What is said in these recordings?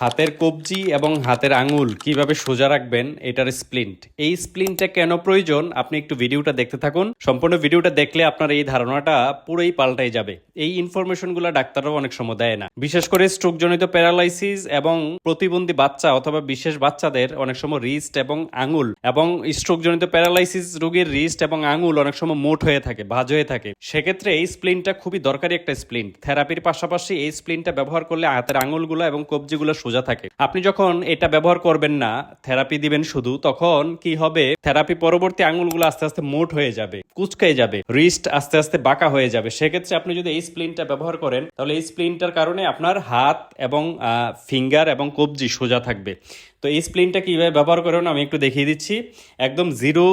হাতের কবজি এবং হাতের আঙুল কীভাবে সোজা রাখবেন, এটার স্প্লিন্ট। এই স্প্লিন্টটা কেন প্রয়োজন, আপনি একটু ভিডিওটা দেখতে থাকুন। সম্পূর্ণ ভিডিওটা দেখলে আপনার এই ধারণাটা পুরোই পাল্টাই যাবে। এই ইনফরমেশনগুলো ডাক্তাররাও অনেক সময় দেয় না। বিশেষ করে স্ট্রোকজনিত প্যারালাইসিস এবং প্রতিবন্ধী বাচ্চা অথবা বিশেষ বাচ্চাদের অনেক সময় রিস্ট এবং আঙুল এবং স্ট্রোকজনিত প্যারালাইসিস রোগীর রিস্ট এবং আঙুল অনেক সময় মোট হয়ে থাকে, ভাজ হয়ে থাকে। সেক্ষেত্রে এই স্প্লিনটা খুবই দরকারি একটা স্প্লিন্ট। থেরাপির পাশাপাশি এই স্প্লিনটা ব্যবহার করলে হাতের আঙুলগুলো এবং কবজিগুলো সোজা থাকে। আপনি যখন এটা ব্যবহার করবেন না, থেরাপি দিবেন শুধু, তখন কি হবে? থেরাপি পরবর্তী আঙুলগুলো আস্তে আস্তে মোট হয়ে যাবে কুচকে যাবে রিস্ট আস্তে আস্তে বাঁকা হয়ে যাবে। সেক্ষেত্রে আপনি যদি এই স্প্লিনটা ব্যবহার করেন, তাহলে এই স্প্লিনটার কারণে আপনার হাত এবং ফিঙ্গার এবং কবজি সোজা থাকবে। তো এই স্প্লিনটা কীভাবে ব্যবহার করেন আমি একটু দেখিয়ে দিচ্ছি। একদম জিরো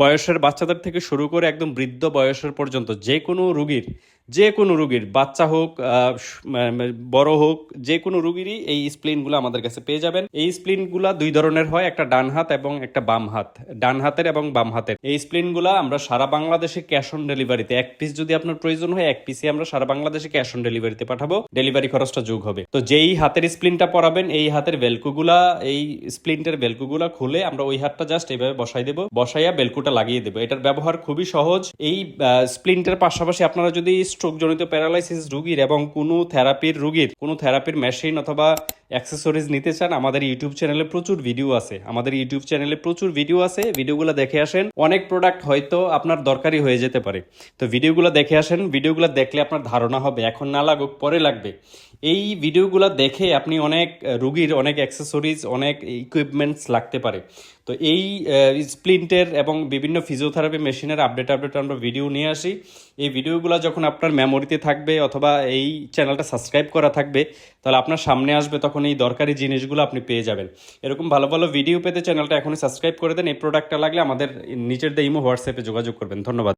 বয়সের বাচ্চাদের থেকে শুরু করে একদম বৃদ্ধ বয়সের পর্যন্ত যে কোনো রুগীর, যে কোনো রুগীর, বাচ্চা হোক বড় হোক, যে কোনো রুগীরই এই স্প্লিনগুলো আমাদের কাছে পেয়ে যাবেন। এই স্প্লিনগুলো দুই ধরনের হয়, একটা ডান হাত এবং একটা বাম হাত। ডান হাতের এবং বাম হাতের। এই স্প্লিনগুলো আমরা সারা বাংলাদেশে ক্যাশ অন ডেলিভারিতে এক পিস যদি আপনার প্রয়োজন হয়, এক পিসে আমরা সারা বাংলাদেশে ক্যাশ অন ডেলিভারিতে পাঠাবো। ডেলিভারি খরচটা যোগ হবে। তো যেই হাতের স্প্লিনটা পরাবেন, এই হাতের ভেলকুগুলা এই স্প্লিন্টের বেলকুগুলা খুলে আমরা ওই হাতটা জাস্ট এইভাবে বসাই দেবো। বসাইয়া বেলকুটা লাগিয়ে দেবো। এটার ব্যবহার খুবই সহজ। এই স্প্লিন্টের পাশাপাশি আপনারা যদি স্ট্রোকজনিত প্যারালাইসিস রুগীর এবং কোনো থেরাপির রুগীর, কোনো থেরাপির মেশিন অথবা অ্যাক্সেসরিজ নিতে চান, আমাদের ইউটিউব চ্যানেলে প্রচুর ভিডিও আছে। আমাদের ইউটিউব চ্যানেলে প্রচুর ভিডিও আছে ভিডিওগুলো দেখে আসেন। অনেক প্রোডাক্ট হয়তো আপনার দরকারি হয়ে যেতে পারে। তো ভিডিওগুলো দেখে আসেন ভিডিওগুলো দেখলে আপনার ধারণা হবে, এখন না লাগুক, পরে লাগবে। এই ভিডিওগুলো দেখে আপনি অনেক রুগীর অনেক অ্যাক্সেসরিজ অনেক ইকুইপমেন্টস লাগতে পারে। তো এই স্প্লিন্টের এবং বিভিন্ন ফিজিওথেরাপি মেশিনের আপডেট আপডেট আমরা ভিডিও নিয়ে আসি। এই ভিডিওগুলো যখন আপনার মেমোরিতে থাকবে অথবা এই চ্যানেলটা সাবস্ক্রাইব করা থাকবে, তাহলে আপনার সামনে আসবে, তখন এই দরকারি জিনিসগুলো আপনি পেয়ে যাবেন। এরকম ভালো ভালো ভিডিও পেতে চ্যানেলটা এখনই সাবস্ক্রাইব করে দেন। এই প্রোডাক্টটা লাগলে আমাদের নিচের দিয়ে ইমো হোয়াটসঅ্যাপে যোগাযোগ করবেন। ধন্যবাদ।